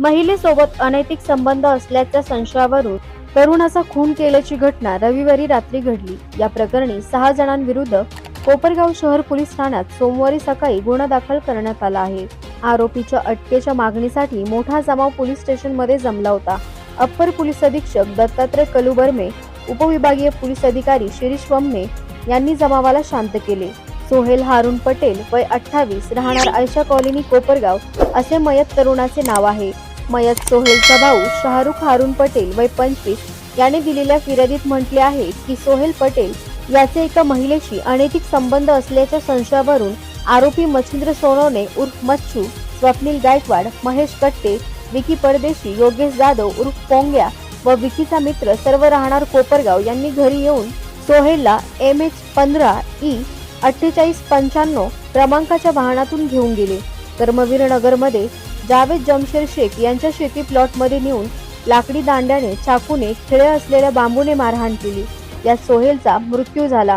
महिलेसोबत अनैतिक संबंध असल्याच्या संशयावरून तरुणाचा खून केल्याची घटना रविवारी रात्री घडली. या प्रकरणी सहा जणांविरुद्ध कोपरगाव शहर पोलीस ठाण्यात सोमवारी सकाळी गुन्हा दाखल करण्यात आला आहे. आरोपीच्या अटकेच्या मागणीसाठी मोठा जमाव पोलीस स्टेशनमध्ये जमला होता. अप्पर पोलीस अधीक्षक दत्तात्रय कलुबर्मे उपविभागीय पोलीस अधिकारी शिरीष वम्मे यांनी जमावाला शांत केले. सोहेल हारून पटेल वय अठ्ठावीस राहणार आयशा कॉलनी कोपरगाव असे मयत तरुणाचे नाव आहे. मयत सोहेलचा भाऊ शाहरुख हारून पटेल वय पंचवीस याने दिलेल्या फिर्यादीत म्हटले आहे की सोहेल पटेल याचे एका महिलेशी अनैतिक संबंध असल्याच्या संशयावरून आरोपी मच्छिंद्र सोनवणे उर्फ मच्छू स्वप्नील गायकवाड महेश कट्टे विकी परदेशी योगेश जाधव उर्फ पोंग्या व विकीचा मित्र सर्व राहणार कोपरगाव यांनी घरी येऊन सोहेलला एम एच पंधरा ई अठ्ठेचाळीस पंच्याण्णव क्रमांकाच्या वाहनातून घेऊन गेले. कर्मवीर नगरमध्ये जावेद जमशेर शेख यांच्या शेती प्लॉटमध्ये नेऊन लाकडी दांड्याने चाकूने खिळे असलेल्या बांबूने मारहाण केली. यात सोहेलचा मृत्यू झाला.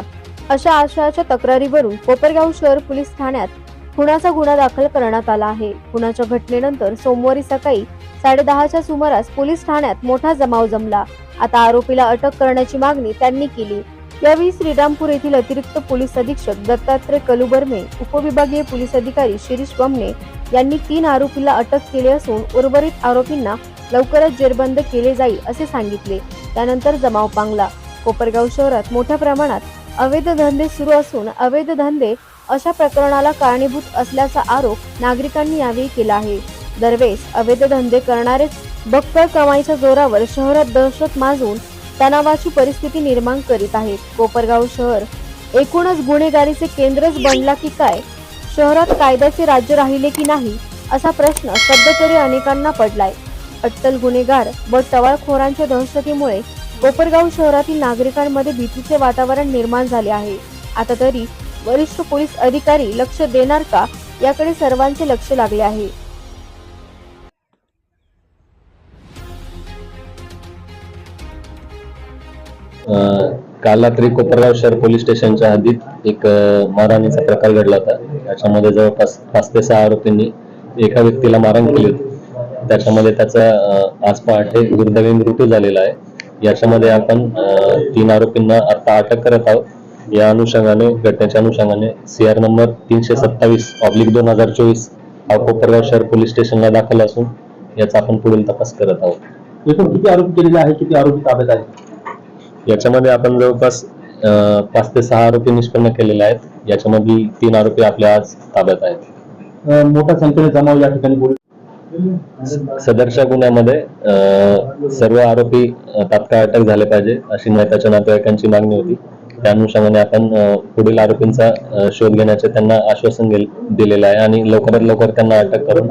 अशा आशयाच्या तक्रारीवरून कोपरगाव शहर पोलीस ठाण्यात खुनाचा गुन्हा दाखल करण्यात आला आहे. खुनाच्या घटनेनंतर सोमवारी सकाळी साडेदहाच्या सुमारास पोलीस ठाण्यात मोठा जमाव जमला. आता आरोपीला अटक करण्याची मागणी त्यांनी केली. यावेळी श्रीरामपूर येथील अतिरिक्त पोलीस अधीक्षक दत्तात्रय कलुबर्मे उपविभागीय पोलीस अधिकारी शिरीष बमणे यांनी तीन आरोपीला अटक केली असून उर्वरित आरोपींना लवकरच जेरबंद केले जाईल असे सांगितले. त्यानंतर जमाव पांगला कोपरगाव शहरात मोठ्या प्रमाणात अवैध धंदे सुरू असून अवैध धंदे अशा प्रकरणाला कारणीभूत असल्याचा आरोप नागरिकांनी यावेळी केला आहे. दरवेळेस अवैध धंदे करणारेच बक्कळ कमाईच्या जोरावर शहरात दहशत माजून तणावाची परिस्थिती निर्माण करीत आहेत. कोपरगाव शहर एकूणच गुन्हेगारीचे केंद्रच बनला की काय? शहरात कायद्याचे राज्य राहिले की नाही असा प्रश्न सध्या तरी अनेकांना पडलाय. अट्टल गुन्हेगार व टवाळखोरांच्या दहशतीमुळे कोपरगाव शहरातील नागरिकांमध्ये भीतीचे वातावरण निर्माण झाले आहे. आता तरी वरिष्ठ पोलीस अधिकारी लक्ष देणार का याकडे सर्वांचे लक्ष लागले आहे. काल रात्री कोपरगाव शहर पोलीस स्टेशनच्या हद्दीत एक मारहाणीचा प्रकार घडला होता. त्याच्यामध्ये जवळपास पाच ते सहा आरोपींनी एका व्यक्तीला मारहाण केली होती. त्याच्यामध्ये त्याचा आज पहाटे दुर्दैवी मृत्यू झालेला आहे. याच्यामध्ये आपण तीन आरोपींना आता अटक करत आहोत. या अनुषंगाने घटनेच्या अनुषंगाने सी आर नंबर तीनशे सत्तावीस ऑब्लिक दोन हजार चोवीस हा कोपरगाव शहर पोलीस स्टेशनला दाखल असून याचा आपण पुढील तपास करत आहोत. एकूण किती आरोपी केलेले आहे किती आरोपी ताब्यात आहेत? याच्यामध्ये आपण जवळपास पाच ते सहा आरोपी निष्पन्न केलेले आहेत. याच्यामध्ये तीन आरोपी आपल्या आज ताब्यात आहेत. अं, मोठ्या संख्येने जमाव या ठिकाणी सदरच्या गुन्ह्यामध्ये सर्व आरोपी तात्काळ अटक झाले पाहिजे अशी मयताच्या नातेवाईकांची मागणी होती. त्या अनुषंगाने आपण पुढील आरोपींचा शोध घेण्याचे त्यांना आश्वासन दिलेलं आहे आणि लवकरात लवकर त्यांना अटक करून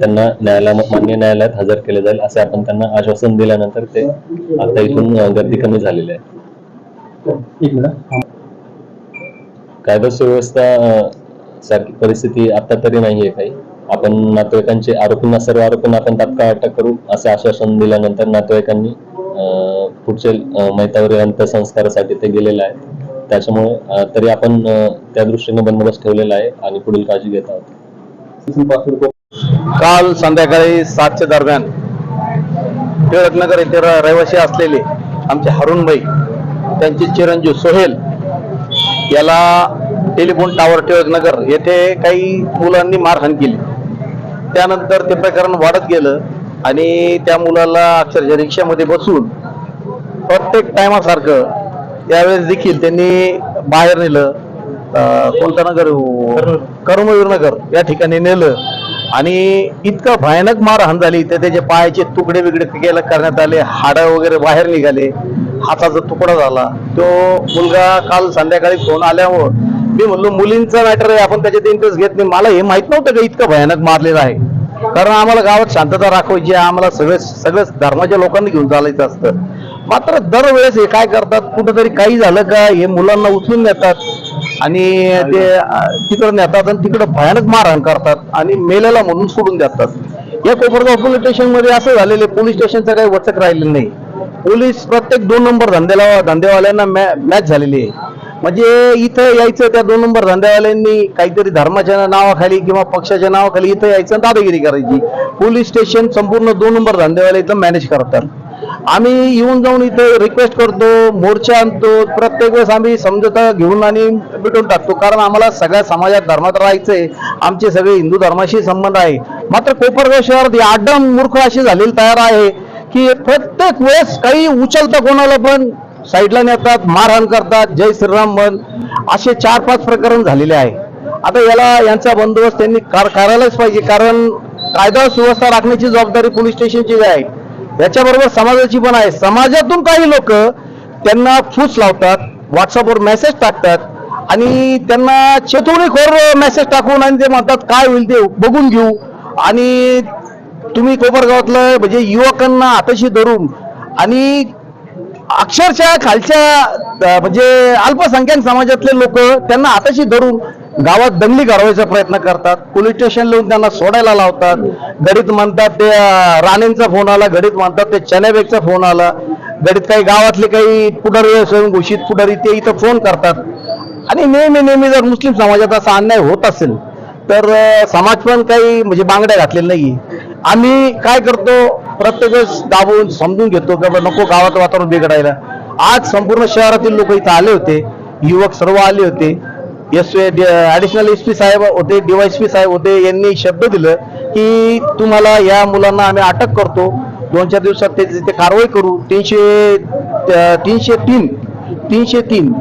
त्यांना न्यायालया मान्य न्यायालयात हजर केले जाईल असे आपण त्यांना आश्वासन दिल्यानंतर ते आता इथून गर्दी कमी झालेली आहे. एक मिनिट कायदा सुव्यवस्था सारखी परिस्थिती आता तरी नाहीये काही. आपण नातेवाईकांचे आरोपींना सर्व आरोपींना आपण तात्काळ अटक करू असे आश्वासन दिल्यानंतर नातेवाईकांनी पुढच्या पुढचे मैतावरील अंत्यसंस्कारासाठी ते गेलेले आहेत. त्याच्यामुळे तरी आपण त्या दृष्टीने बंदोबस्त ठेवलेला आहे आणि पुढील काळजी घेत आहोत. काल संध्याकाळी सातच्या दरम्यान टिळकनगर येथे रहिवासी असलेले आमचे हरुणबाई त्यांचे चिरंजीव सोहेल याला टेलिफोन टावर टिळकनगर येथे काही मुलांनी मारहाण केली. त्यानंतर ते प्रकरण वाढत गेलं आणि त्या मुलाला अक्षरशः रिक्षामध्ये बसून प्रत्येक टायमासारखं त्यावेळेस देखील त्यांनी बाहेर नेलं. कोणता नगर? कर्मवीर नगर या ठिकाणी नेलं. आणि इतकं भयानक मारहाण झाली. तर त्याचे पायाचे तुकडे बिकडे केलं करण्यात आले. हाडं वगैरे बाहेर निघाले. हाताचा तुकडा झाला तो मुलगा काल संध्याकाळी फोन आल्यावर मी म्हणलो मुलींचा मॅटर आहे आपण त्याच्यात इंटरेस्ट घेत नाही. मला हे माहीत नव्हतं का इतकं भयानक मारलेलं आहे. कारण आम्हाला गावात शांतता राखवायची आहे, आम्हाला सगळे सगळ्याच धर्माच्या लोकांनी घेऊन चालायचं असतं. मात्र दरवेळेस हे काय करतात कुठंतरी काही झालं का हे मुलांना उचलून नेतात आणि ते तिकडं नेतात आणि तिकडं भयानक मारहाण करतात आणि मेलेला म्हणून सोडून देतात. या कोपरगाव पोलीस स्टेशनमध्ये असं झालेलं आहे पोलीस स्टेशनचं काही वचक राहिलेलं नाही. पोलीस प्रत्येक दोन नंबर धंद्याला धंदेवाल्यांना मॅच झालेली आहे. म्हणजे इथं यायचं त्या दोन नंबर धंद्यावाल्यांनी काहीतरी धर्माच्या नावाखाली किंवा पक्षाच्या नावाखाली इथं यायचं दादागिरी करायची. पोलीस स्टेशन संपूर्ण दोन नंबर धंदेवाले इथं मॅनेज करतात. आम्ही येऊन जाऊन इथे रिक्वेस्ट करतो मोर्चा आणतो. प्रत्येक वेळेस आम्ही समजोता घेऊन आणि मिटून टाकतो. कारण आम्हाला सगळ्या समाजात धर्मात राहायचंय. आमचे सगळे हिंदू धर्माशी संबंध आहे. मात्र कोपरगाव शहरात आडम मूर्ख अशी झालेली तयार आहे. की प्रत्येक वेळेस काही उचलतं कोणाला पण साईडला नेतात मारहाण करतात जय श्रीराम म्हण असे चार पाच प्रकरण झालेले आहे. आता याला यांचा बंदोबस्त त्यांनी कार- करायलाच पाहिजे कारण कायदा सुव्यवस्था राखण्याची जबाबदारी पोलीस स्टेशनची आहे याच्याबरोबर समाजाची पण आहे. समाजातून काही लोक त्यांना फूस लावतात व्हॉट्सअपवर मेसेज टाकतात आणि त्यांना चेतवणीखोर मेसेज टाकून आणि ते म्हणतात काय होईल ते बघून घेऊ. आणि तुम्ही कोपरगावातलं म्हणजे युवकांना आताशी धरून आणि अक्षरशः खालच्या म्हणजे अल्पसंख्याक समाजातले लोक त्यांना आताशी धरून गावात दंगली घडवायचा प्रयत्न करतात. पोलीस स्टेशन लावून त्यांना सोडायला लावतात. गडीत म्हणतात ते राणेंचा फोन आला गडीत म्हणतात ते चण्याबेगचा फोन आला. गडीत काही गावातले काही पुढारी स्वयंघोषित पुढारी ते इथं फोन करतात. आणि नेहमी नेहमी जर मुस्लिम समाजात असा अन्याय होत असेल तर समाज पण काही म्हणजे बांगड्या घातलेल्या नाही आम्ही काय करतो प्रत्येक वेळेस दाबून समजून घेतो की बाबा नको गावात वातावरण बिघडायला. आज संपूर्ण शहरातील लोक इथं आले होते युवक सर्व आले होते. एस ॲडिशनल एस पी साहेब होते डीवायसपी साहेब होते यांनी शब्द दिलं की तुम्हाला या मुलांना आम्ही अटक करतो. दोन चार दिवसात ते कारवाई करू. तीनशे तीनशे तीन तीनशे तीन.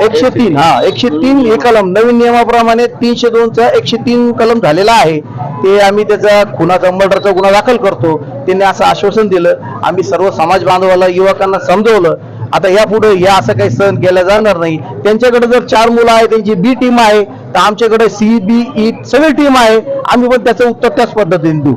एकशे तीन हा एकशे तीन हे कलम. नवीन नियमाप्रमाणे तीनशे दोनचा एकशे तीन कलम झालेला आहे. ते आम्ही त्याचा खुनाचा मर्डरचा गुन्हा दाखल करतो. त्यांनी असं आश्वासन दिलं. आम्ही सर्व समाज बांधवाला युवकांना समजवलं. आता या पुढे या असं काही सहन केल्या जाणार नाही. त्यांच्याकडे जर चार मुलं आहे त्यांची बी टीम आहे तर आमच्याकडे सी बी ई सगळी टीम आहे. आम्ही पण त्याचं उत्तर त्याच पद्धतीने देऊ.